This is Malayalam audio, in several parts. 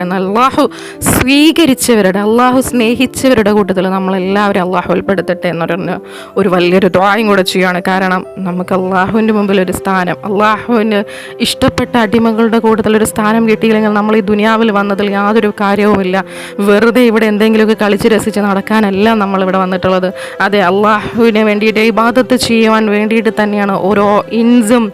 അള്ളാഹു സ്വീകരിച്ചവരുടെ അള്ളാഹു സ്നേഹിച്ചവരുടെ കൂട്ടത്തിൽ നമ്മളെല്ലാവരും അള്ളാഹു ഉൾപ്പെടുത്തട്ടെ എന്ന് പറഞ്ഞ് ഒരു വലിയൊരു ദ്വായും കൂടെ ചെയ്യുകയാണ് കാരണം നമുക്ക് അള്ളാഹുവിന്റെ മുമ്പിൽ ഒരു സ്ഥാനം അള്ളാഹുവിന് ഇഷ്ടപ്പെട്ട അടിമകളുടെ കൂട്ടത്തിൽ ഒരു സ്ഥാനം കിട്ടിയില്ലെങ്കിൽ നമ്മൾ ഈ ദുനിയാവിൽ വന്നതിൽ യാതൊരു കാര്യവുമില്ല. വെറുതെ ഇവിടെ എന്തെങ്കിലുമൊക്കെ കളിച്ച് രസിച്ച് നടക്കാനല്ല നമ്മളിവിടെ വന്നിട്ടുള്ളത്. അതെ അള്ളാഹുവിനെ വേണ്ടിയിട്ട് ഇബാദത്ത് ചെയ്യുവാൻ വേണ്ടിയിട്ട് തന്നെയാണ് ഓരോ ഇൻസും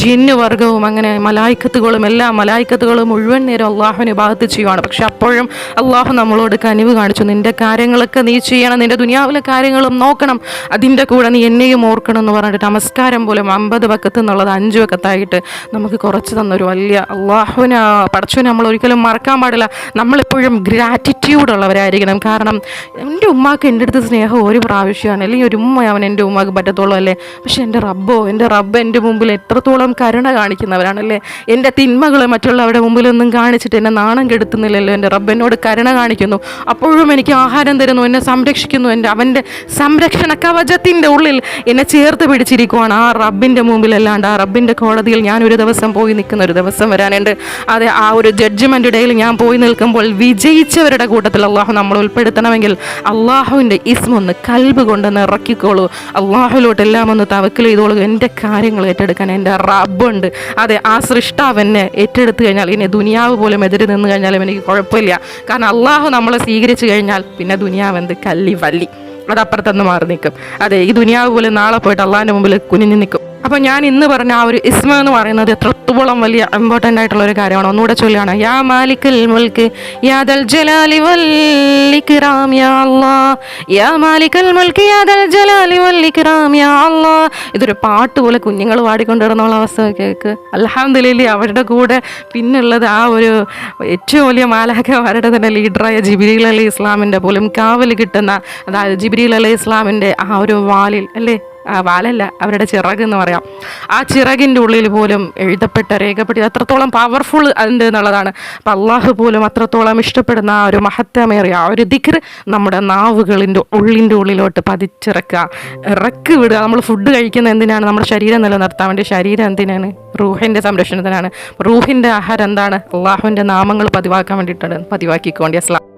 ജിന്നു വർഗവും അങ്ങനെ മലായിക്കത്തുകളും എല്ലാ മലായിക്കത്തുകളും മുഴുവൻ നേരം അള്ളാഹുവിനെ ഇബാദത്ത് ചെയ്യുവാണ്. പക്ഷെ അപ്പോഴും അള്ളാഹു നമ്മളോട് കനിവ് കാണിച്ചു. നിന്റെ കാര്യങ്ങളൊക്കെ നീ ചെയ്യണം. നിന്റെ ദുനിയാവിലെ കാര്യങ്ങളും നോക്കണം. അതിന്റെ കൂടെ നീ എന്നെയും ഓർക്കണം എന്ന് പറഞ്ഞിട്ട് നമസ്കാരം പോലും അമ്പത് വക്കത്ത് എന്നുള്ളത് അഞ്ച് വക്കത്തായിട്ട് നമുക്ക് കുറച്ച് തന്നൊരു വലിയ അള്ളാഹുവിനെ പഠിച്ചുവിനെ നമ്മൾ ഒരിക്കലും മറക്കാൻ പാടില്ല. നമ്മളെപ്പോഴും ഗ്രാറ്റിറ്റ്യൂഡ് ഉള്ളവരായിരിക്കണം കാരണം എന്റെ ഉമ്മാക്ക് എന്റെ അടുത്ത് സ്നേഹം ഒരു പ്രാവശ്യമാണ്. അല്ലെങ്കിൽ ഒരു ഉമ്മ അവൻ എന്റെ ഉമ്മാക്ക് പറ്റത്തുള്ളൂ അല്ലേ? പക്ഷേ എന്റെ റബ്ബോ എന്റെ റബ്ബ് എന്റെ മുമ്പിൽ എത്രത്തോളം കരുണ കാണിക്കുന്നവരാണല്ലേ എന്റെ തിന്മകൾ മറ്റുള്ളവരുടെ മുമ്പിലൊന്നും കാണിച്ചിട്ട് എന്നെ നാണം കെടുത്തുന്നില്ലല്ലോ എന്റെ റബ്ബ് എന്നോട് കരുണ കാണിക്കുന്നു. അപ്പോഴും എനിക്ക് ആഹാരം തരുന്നു എന്നെ സംരക്ഷിക്കുന്നു എന്റെ അവന്റെ സംരക്ഷണ കവചത്തിന്റെ ഉള്ളിൽ എന്നെ ചേർത്ത് പിടിച്ചിരിക്കുവാണ്. ആ റബ്ബിന്റെ മുമ്പിലല്ലാണ്ട് ആ റബ്ബിന്റെ കോടതിയിൽ ഞാൻ ഒരു ദിവസം പോയി നിൽക്കുന്ന ഒരു ദിവസം വരാനുണ്ട്. അതെ ആ ഒരു ജഡ്ജ്മെന്റ് ഇടയിൽ ഞാൻ പോയി നിൽക്കുമ്പോൾ വിജയിച്ചവരുടെ കൂട്ടത്തിൽ അള്ളാഹു നമ്മൾ ഉൾപ്പെടുത്തണമെങ്കിൽ അള്ളാഹുവിന്റെ ഇസ്മൊന്ന് കൽബ് കൊണ്ടൊന്ന് ഇറക്കിക്കോളൂ. അള്ളാഹുലോട്ട് എല്ലാം ഒന്ന് തവക്കൽ ചെയ്തോളൂ. എന്റെ കാര്യങ്ങൾ ഏറ്റെടുക്കാൻ എന്റെ റബ്ബുണ്ട്. അതെ ആ സൃഷ്ടാവ് എന്നെ ഏറ്റെടുത്ത് കഴിഞ്ഞാൽ ഇനി ദുനിയാവ് പോലും എതിരെ നിന്ന് കഴിഞ്ഞാലും എനിക്ക് കുഴപ്പമില്ല. കാരണം അള്ളാഹു നമ്മളെ സ്വീകരിച്ചു കഴിഞ്ഞാൽ പിന്നെ ദുനിയാവ് എന്ത് കല്ലി വല്ലി അത് മാറി നിൽക്കും. അതെ ഈ ദുനിയാവ് പോലെ നാളെ പോയിട്ട് അള്ളാഹിന്റെ മുമ്പിൽ കുനിഞ്ഞു നിൽക്കും. അപ്പോൾ ഞാൻ ഇന്ന് പറഞ്ഞ ആ ഒരു ഇസ്മ എന്ന് പറയുന്നത് എത്രത്തോളം വലിയ ഇമ്പോർട്ടന്റ് ആയിട്ടുള്ള ഒരു കാര്യമാണ്. ഒന്നുകൂടെ ചൊല്ലുകയാണ്. യാ മാലിക്കൽ മുൽക്ക് യാദൽ ജലാലി വല്ലിക്റാം യാ അല്ലാ യാ മാലിക്കൽ മുൽക്ക് യാദൽ ജലാലി വല്ലിക്റാം യാ അല്ലാ ഇതൊരു പാട്ട് പോലെ കുഞ്ഞുങ്ങൾ പാടിക്കൊണ്ടിരുന്നുള്ള അവസ്ഥ കേൾക്ക് അൽഹംദുലില്ലാ അവരുടെ കൂടെ പിന്നുള്ളത് ആ ഒരു ഏറ്റവും വലിയ മാലാഖമാരുടെ തന്നെ ലീഡറായ ജിബിരിൽ അലി ഇസ്ലാമിന്റെ പോലും കാവൽ കിട്ടുന്ന അതായത് ജിബിരിൽ അലി ഇസ്ലാമിന്റെ ആ ഒരു വാലിൽ അല്ലേ? വാലല്ല അവരുടെ ചിറക് എന്ന് പറയാം. ആ ചിറകിന്റെ ഉള്ളിൽ പോലും എഴുതപ്പെട്ട രേഖപ്പെട്ട അത്രത്തോളം പവർഫുൾ ഉണ്ട് എന്നുള്ളതാണ്. അപ്പം അള്ളാഹു പോലും അത്രത്തോളം ഇഷ്ടപ്പെടുന്ന ആ ഒരു മഹത്തമേറിയ ആ ഒരു ദിക്ർ നമ്മുടെ നാവുകളിന്റെ ഉള്ളിന്റെ ഉള്ളിലോട്ട് പതിച്ചിറക്കുക. ഇറക്ക് വിടുക. നമ്മൾ ഫുഡ് കഴിക്കുന്ന എന്തിനാണ്? നമ്മുടെ ശരീരം നിലനിർത്താൻ വേണ്ടി ശരീരം എന്തിനാണ്? റൂഹിന്റെ സംരക്ഷണത്തിനാണ്. റൂഹിന്റെ ആഹാരം എന്താണ്? അള്ളാഹുവിന്റെ നാമങ്ങൾ പതിവാക്കാൻ വേണ്ടിയിട്ടാണ് പതിവാക്കിക്കോണ്ടി അസ്ലാം